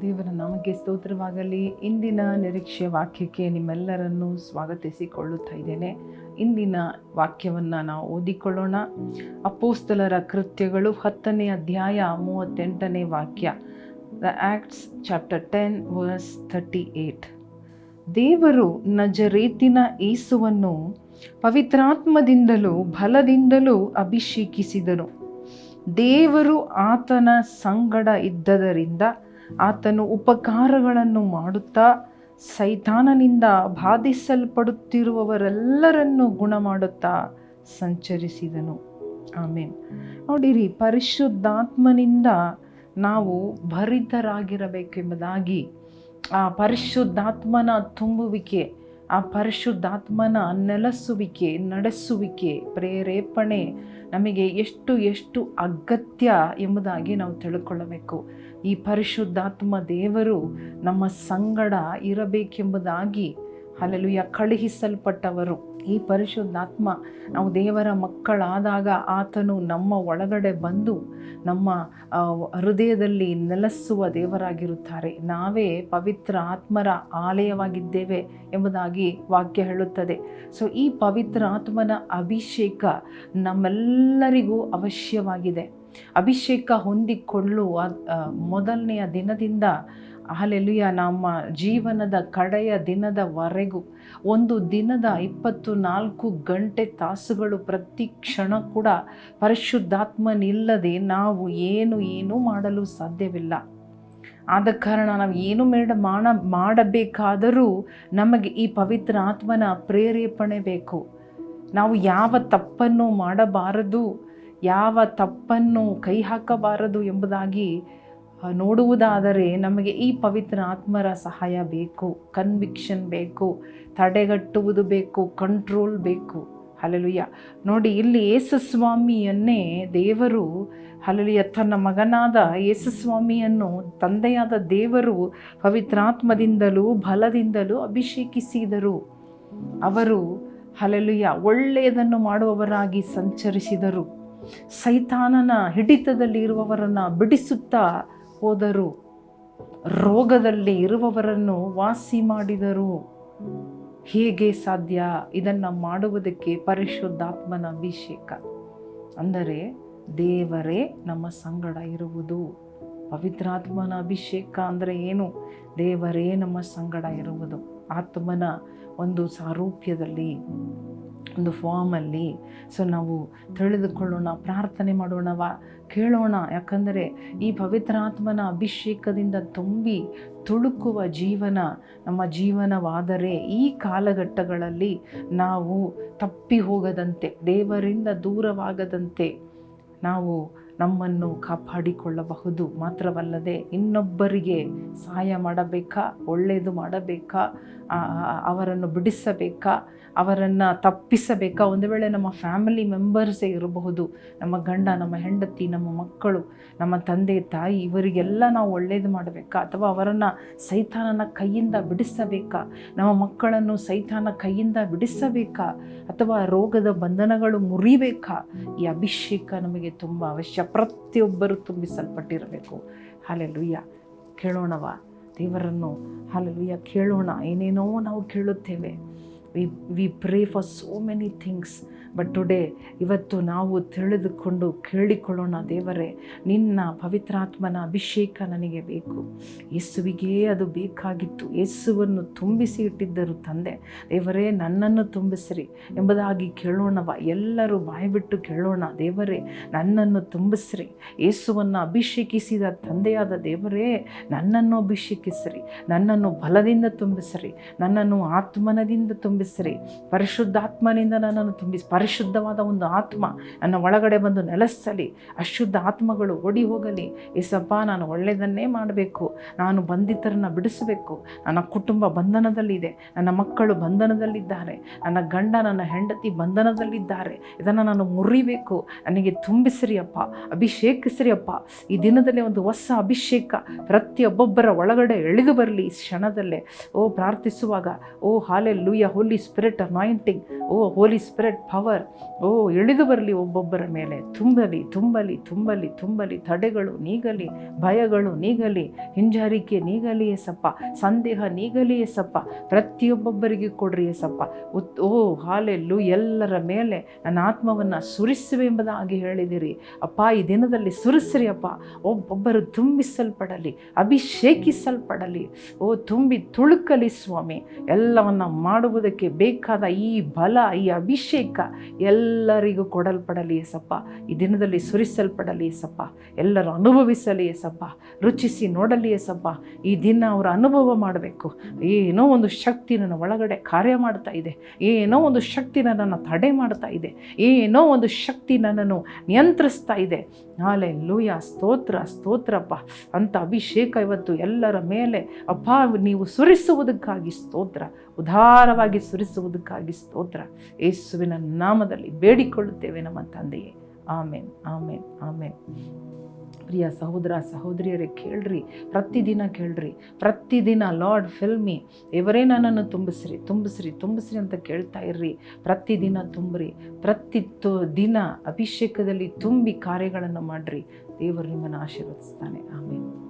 ದೇವರ ನಾಮಕ್ಕೆ ಸ್ತೋತ್ರವಾಗಲಿ. ಇಂದಿನ ನಿರೀಕ್ಷೆ ವಾಕ್ಯಕ್ಕೆ ನಿಮ್ಮೆಲ್ಲರನ್ನು ಸ್ವಾಗತಿಸಿಕೊಳ್ಳುತ್ತಾ ಇದ್ದೇನೆ. ಇಂದಿನ ವಾಕ್ಯವನ್ನು ನಾವು ಓದಿಕೊಳ್ಳೋಣ. ಅಪೋಸ್ತಲರ ಕೃತ್ಯಗಳು ಹತ್ತನೇ ಅಧ್ಯಾಯ ಮೂವತ್ತೆಂಟನೇ ವಾಕ್ಯ. The Acts chapter ten verse thirty eight ದೇವರು ನಜರೇತಿನ ಏಸುವನ್ನು ಪವಿತ್ರಾತ್ಮದಿಂದಲೂ ಬಲದಿಂದಲೂ ಅಭಿಷೇಕಿಸಿದನು. ದೇವರು ಆತನ ಸಂಗಡ ಇದ್ದದರಿಂದ ಆತನು ಉಪಕಾರಗಳನ್ನು ಮಾಡುತ್ತಾ ಸೈತಾನನಿಂದ ಬಾಧಿಸಲ್ಪಡುತ್ತಿರುವವರೆಲ್ಲರನ್ನು ಗುಣ ಮಾಡುತ್ತಾ ಸಂಚರಿಸಿದನು. ಆಮೇನ್. ನೋಡಿರಿ, ಪರಿಶುದ್ಧಾತ್ಮನಿಂದ ನಾವು ಭರಿತರಾಗಿರಬೇಕೆಂಬುದಾಗಿ ಆ ಪರಿಶುದ್ಧಾತ್ಮನ ತುಂಬುವಿಕೆ, ಆ ಪರಿಶುದ್ಧಾತ್ಮನ ನೆಲೆಸುವಿಕೆ, ನಡೆಸುವಿಕೆ, ಪ್ರೇರೇಪಣೆ ನಮಗೆ ಎಷ್ಟು ಎಷ್ಟು ಅಗತ್ಯ ಎಂಬುದಾಗಿ ನಾವು ತಿಳ್ಕೊಳ್ಳಬೇಕು. ಈ ಪರಿಶುದ್ಧಾತ್ಮ ದೇವರು ನಮ್ಮ ಸಂಗಡ ಇರಬೇಕೆಂಬುದಾಗಿ ಅಲ್ಲಲುಯ್ಯ ಕಳುಹಿಸಲ್ಪಟ್ಟವರು. ಈ ಪರಿಶುದ್ಧಾತ್ಮ ನಾವು ದೇವರ ಮಕ್ಕಳಾದಾಗ ಆತನು ನಮ್ಮ ಒಳಗಡೆ ಬಂದು ನಮ್ಮ ಹೃದಯದಲ್ಲಿ ನೆಲೆಸುವ ದೇವರಾಗಿರುತ್ತಾರೆ. ನಾವೇ ಪವಿತ್ರ ಆತ್ಮರ ಆಲಯವಾಗಿದ್ದೇವೆ ಎಂಬುದಾಗಿ ವಾಕ್ಯ ಹೇಳುತ್ತದೆ. ಸೊ ಈ ಪವಿತ್ರ ಆತ್ಮನ ಅಭಿಷೇಕ ನಮ್ಮೆಲ್ಲರಿಗೂ ಅವಶ್ಯವಾಗಿದೆ. ಅಭಿಷೇಕ ಹೊಂದಿಕೊಳ್ಳುವ ಮೊದಲನೆಯ ದಿನದಿಂದ ಅಲ್ಲೆಲುಯ್ಯ ನಮ್ಮ ಜೀವನದ ಕಡೆಯ ದಿನದವರೆಗೂ, ಒಂದು ದಿನದ ಇಪ್ಪತ್ತು ನಾಲ್ಕು ಗಂಟೆ ತಾಸುಗಳು ಪ್ರತಿ ಕ್ಷಣ ಕೂಡ ಪರಿಶುದ್ಧಾತ್ಮನಿಲ್ಲದೆ ನಾವು ಏನು ಏನೂ ಮಾಡಲು ಸಾಧ್ಯವಿಲ್ಲ. ಆದ ಕಾರಣ ನಾವು ಏನು ಮೇಡ ಮಾಡ ಮಾಡಬೇಕಾದರೂ ನಮಗೆ ಈ ಪವಿತ್ರ ಆತ್ಮನ ಪ್ರೇರೇಪಣೆ ಬೇಕು. ನಾವು ಯಾವ ತಪ್ಪನ್ನು ಮಾಡಬಾರದು. ಯಾವ ತಪ್ಪನ್ನು ಕೈ ಹಾಕಬಾರದು ಎಂಬುದಾಗಿ ನೋಡುವುದಾದರೆ ನಮಗೆ ಈ ಪವಿತ್ರ ಆತ್ಮರ ಸಹಾಯ ಬೇಕು ಕನ್ವಿಕ್ಷನ್ ಬೇಕು, ತಡೆಗಟ್ಟುವುದು ಬೇಕು ಕಂಟ್ರೋಲ್ ಬೇಕು. ಹಲಲುಯ್ಯ ನೋಡಿ, ಇಲ್ಲಿ ಯೇಸುಸ್ವಾಮಿಯನ್ನೇ ದೇವರು ಹಲಲುಯ್ಯ ತನ್ನ ಮಗನಾದ ಯೇಸುಸ್ವಾಮಿಯನ್ನು, ತಂದೆಯಾದ ದೇವರು ಪವಿತ್ರಾತ್ಮದಿಂದಲೂ ಬಲದಿಂದಲೂ ಅಭಿಷೇಕಿಸಿದರು. ಅವರು ಹಲಲುಯ್ಯ ಒಳ್ಳೆಯದನ್ನು ಮಾಡುವವರಾಗಿ ಸಂಚರಿಸಿದರು. ಸೈತಾನನ ಹಿಡಿತದಲ್ಲಿ ಇರುವವರನ್ನು ಬಿಡಿಸುತ್ತಾ ಹೋದರು. ರೋಗದಲ್ಲಿ ಇರುವವರನ್ನು ವಾಸಿ ಮಾಡಿದರು. ಹೇಗೆ ಸಾಧ್ಯ? ಇದನ್ನು ಮಾಡುವುದಕ್ಕೆ ಪರಿಶುದ್ಧಾತ್ಮನ ಅಭಿಷೇಕ. ಅಂದರೆ, ದೇವರೇ, ನಮ್ಮ ಸಂಗಡ ಇರುವುದು. ಪವಿತ್ರಾತ್ಮನ ಅಭಿಷೇಕ ಅಂದರೆ ಏನು? ದೇವರೇ, ನಮ್ಮ ಸಂಗಡ ಇರುವುದು. ಆತ್ಮನ ಒಂದು ಸಾರೂಪ್ಯದಲ್ಲಿ ಒಂದು ಫಾರ್ಮಲ್ಲಿ ಸೊ ನಾವು ತಿಳಿದುಕೊಳ್ಳೋಣ, ಪ್ರಾರ್ಥನೆ ಮಾಡೋಣವ ಕೇಳೋಣ. ಯಾಕಂದರೆ ಈ ಪವಿತ್ರಾತ್ಮನ ಅಭಿಷೇಕದಿಂದ ತುಂಬಿ ತುಳುಕುವ ಜೀವನ, ನಮ್ಮ ಜೀವನವಾದರೆ ಈ ಕಾಲಘಟ್ಟಗಳಲ್ಲಿ ನಾವು ತಪ್ಪಿ ಹೋಗದಂತೆ, ದೇವರಿಂದ ದೂರವಾಗದಂತೆ ನಾವು ನಮ್ಮನ್ನು ಕಾಪಾಡಿಕೊಳ್ಳಬಹುದು. ಮಾತ್ರವಲ್ಲದೆ ಇನ್ನೊಬ್ಬರಿಗೆ ಸಹಾಯ ಮಾಡಬೇಕಾ? ಒಳ್ಳೆಯದು ಮಾಡಬೇಕಾ? ಅವರನ್ನು ಬಿಡಿಸಬೇಕಾ? ಅವರನ್ನು ತಪ್ಪಿಸಬೇಕಾ? ಒಂದು ವೇಳೆ ನಮ್ಮ ಫ್ಯಾಮಿಲಿ ಮೆಂಬರ್ಸೇ ಇರಬಹುದು. ನಮ್ಮ ಗಂಡ, ನಮ್ಮ ಹೆಂಡತಿ, ನಮ್ಮ ಮಕ್ಕಳು, ನಮ್ಮ ತಂದೆ, ತಾಯಿ ಇವರಿಗೆಲ್ಲ ನಾವು ಒಳ್ಳೆಯದು ಮಾಡಬೇಕಾ? ಅಥವಾ ಅವರನ್ನು ಸೈತಾನನ ಕೈಯಿಂದ ಬಿಡಿಸಬೇಕಾ? ನಮ್ಮ ಮಕ್ಕಳನ್ನು ಸೈತಾನ ಕೈಯಿಂದ ಬಿಡಿಸಬೇಕಾ? ಅಥವಾ ರೋಗದ ಬಂಧನಗಳು ಮುರಿಬೇಕಾ? ಈ ಅಭಿಷೇಕ ನಮಗೆ ತುಂಬ ಅವಶ್ಯ. ಪ್ರತಿಯೊಬ್ಬರು ತುಂಬಿಸಲ್ಪಟ್ಟಿರಬೇಕು. ಹಾಲೆಲುಯ್ಯ. ಕೇಳೋಣವ ದೇವರನ್ನು. ಹಾಲೆಲುಯ್ಯ ಕೇಳೋಣ. ಏನೇನೋ ನಾವು ಕೇಳುತ್ತೇವೆ. We we pray for so many things but today ಇವತ್ತು ನಾವು ತಿಳಿದುಕೊಂಡು ಕೇಳಿಕೊಳ್ಳೋಣ ದೇವರೇ, ನಿನ್ನ ಪವಿತ್ರಾತ್ಮನ ಅಭಿಷೇಕ ನನಗೆ ಬೇಕು. ಯೇಸುವಿಗೆ ಅದು ಬೇಕಾಗಿತ್ತು. ಯೇಸುವನ್ನು ತುಂಬಿಸಿ ಇಟ್ಟಿದ್ದರು ತಂದೆ. ದೇವರೇ, ನನ್ನನ್ನು ತುಂಬಿಸಿರಿ ಎಂಬುದಾಗಿ ಕೇಳೋಣವ. ಎಲ್ಲರೂ ಬಾಯ್ಬಿಟ್ಟು ಕೇಳೋಣ. ದೇವರೇ, ನನ್ನನ್ನು ತುಂಬಿಸ್ರಿ. ಯೇಸುವನ್ನು ಅಭಿಷೇಕಿಸಿದ ತಂದೆಯಾದ ದೇವರೇ, ನನ್ನನ್ನು ಅಭಿಷೇಕಿಸ್ರಿ. ನನ್ನನ್ನು ಬಲದಿಂದ ತುಂಬಿಸ್ರಿ. ನನ್ನನ್ನು ಆತ್ಮನದಿಂದ ತುಂಬಿಸಿರಿ. ಪರಿಶುದ್ಧಾತ್ಮನಿಂದ ನನ್ನನ್ನು ತುಂಬಿಸಿ, ಪರಿಶುದ್ಧವಾದ ಒಂದು ಆತ್ಮ ನನ್ನ ಒಳಗಡೆ ಬಂದು ನೆಲೆಸಲಿ. ಅಶುದ್ಧ ಆತ್ಮಗಳು ಓಡಿ ಹೋಗಲಿ. ಏಸಪ್ಪ, ನಾನು ಒಳ್ಳೆಯದನ್ನೇ ಮಾಡಬೇಕು. ನಾನು ಬಂಧಿತರನ್ನ ಬಿಡಿಸಬೇಕು. ನನ್ನ ಕುಟುಂಬ ಬಂಧನದಲ್ಲಿದೆ. ನನ್ನ ಮಕ್ಕಳು ಬಂಧನದಲ್ಲಿದ್ದಾರೆ. ನನ್ನ ಗಂಡ, ನನ್ನ ಹೆಂಡತಿ ಬಂಧನದಲ್ಲಿದ್ದಾರೆ. ಇದನ್ನು ನಾನು ಮುರಿಬೇಕು. ನನಗೆ ತುಂಬಿಸ್ರಿ ಅಪ್ಪ. ಅಭಿಷೇಕಿಸ್ರಿ ಅಪ್ಪ. ಈ ದಿನದಲ್ಲಿ ಒಂದು ಹೊಸ ಅಭಿಷೇಕ ಪ್ರತಿಯೊಬ್ಬೊಬ್ಬರ ಒಳಗಡೆ ಎಳೆದು ಬರಲಿ ಈ ಕ್ಷಣದಲ್ಲೇ. ಓ, ಪ್ರಾರ್ಥಿಸುವಾಗ. ಓ hallelujah holy spirit anointing oh holy spirit power ಓ ಇಳಿದು ಬರಲಿ ಒಬ್ಬೊಬ್ಬರ ಮೇಲೆ. ತುಂಬಲಿ ತುಂಬಲಿ ತುಂಬಲಿ ತುಂಬಲಿ, ತಡೆಗಳು ನೀಗಲಿ, ಭಯಗಳು ನೀಗಲಿ, ಹಿಂಜಾರಿಕೆ ನೀಗಲಿ ಎಸಪ್ಪ ಸಂದೇಹ ನೀಗಲಿ ಎಸಪ್ಪ ಪ್ರತಿಯೊಬ್ಬೊಬ್ಬರಿಗೆ ಕೊಡ್ರಿ ಎಸಪ್ಪ ಉತ್, ಓ ಹಾಲೆಲ್ಲು, ಎಲ್ಲರ ಮೇಲೆ ನನ್ನ ಆತ್ಮವನ್ನು ಸುರಿಸುವೆ ಎಂಬುದಾಗಿ ಹೇಳಿದಿರಿ. ಅಪ್ಪ, ಈ ದಿನದಲ್ಲಿ ಸುರಿಸ್ರಿ ಅಪ್ಪ. ಒಬ್ಬೊಬ್ಬರು ತುಂಬಿಸಲ್ಪಡಲಿ, ಅಭಿಷೇಕಿಸಲ್ಪಡಲಿ. ಓ, ತುಂಬಿ ತುಳುಕಲಿ ಸ್ವಾಮಿ, ಎಲ್ಲವನ್ನು ಮಾಡುವುದಕ್ಕೆ ಬೇಕಾದ ಈ ಬಲ, ಈ ಅಭಿಷೇಕ ಎಲ್ಲರಿಗೂ ಕೊಡಲ್ಪಡಲಿ ಸಪ್ಪ ಈ ದಿನದಲ್ಲಿ ಸುರಿಸಲ್ಪಡಲಿ ಸಪ್ಪ ಎಲ್ಲರೂ ಅನುಭವಿಸಲಿ ಸಪ್ಪ ರುಚಿಸಿ ನೋಡಲಿ ಸಪ್ಪ ಈ ದಿನ ಅವರ ಅನುಭವ ಮಾಡಬೇಕು. ಏನೋ ಒಂದು ಶಕ್ತಿ ನನ್ನ ಒಳಗಡೆ ಕಾರ್ಯ ಮಾಡ್ತಾ ಇದೆ. ಏನೋ ಒಂದು ಶಕ್ತಿ ನನ್ನನ್ನು ತಡೆ ಮಾಡ್ತಾ ಇದೆ. ಏನೋ ಒಂದು ಶಕ್ತಿ ನನ್ನನ್ನು ನಿಯಂತ್ರಿಸ್ತಾ ಇದೆ. ನಾಳೆ ಲೂಯ ಸ್ತೋತ್ರ, ಸ್ತೋತ್ರಪ್ಪ. ಅಂತ ಅಭಿಷೇಕ ಇವತ್ತು ಎಲ್ಲರ ಮೇಲೆ. ಅಪ್ಪ, ನೀವು ಸುರಿಸುವುದಕ್ಕಾಗಿ ಸ್ತೋತ್ರ. ಉದಾರವಾಗಿ ಸುರಿಸುವುದಕ್ಕಾಗಿ ಸ್ತೋತ್ರ. ಯೇಸುವಿನ ನಾಮದಲ್ಲಿ ಬೇಡಿಕೊಳ್ಳುತ್ತೇವೆ ನಮ್ಮ ತಂದೆಯೇ. ಆಮೇನ್ ಆಮೇನ್ ಆಮೇನ್. ಪ್ರಿಯ ಸಹೋದರ, ಸಹೋದರಿಯರೇ, ಕೇಳ್ರಿ, ಪ್ರತಿದಿನ ಕೇಳ್ರಿ. ಪ್ರತಿದಿನ, ಲಾರ್ಡ್ ಫಿಲ್ಮಿ ಇವರೇ ನನ್ನನ್ನು ತುಂಬಿಸ್ರಿ ತುಂಬಿಸ್ರಿ ತುಂಬಿಸ್ರಿ ಅಂತ ಕೇಳ್ತಾ ಇರ್ರಿ. ಪ್ರತಿದಿನ ತುಂಬ್ರಿ, ಪ್ರತಿ ದಿನ ಅಭಿಷೇಕದಲ್ಲಿ ತುಂಬಿ ಕಾರ್ಯಗಳನ್ನು ಮಾಡ್ರಿ. ದೇವರು ನಿಮ್ಮನ್ನು ಆಶೀರ್ವದಿಸ್ತಾನೆ. ಆಮೇಲೆ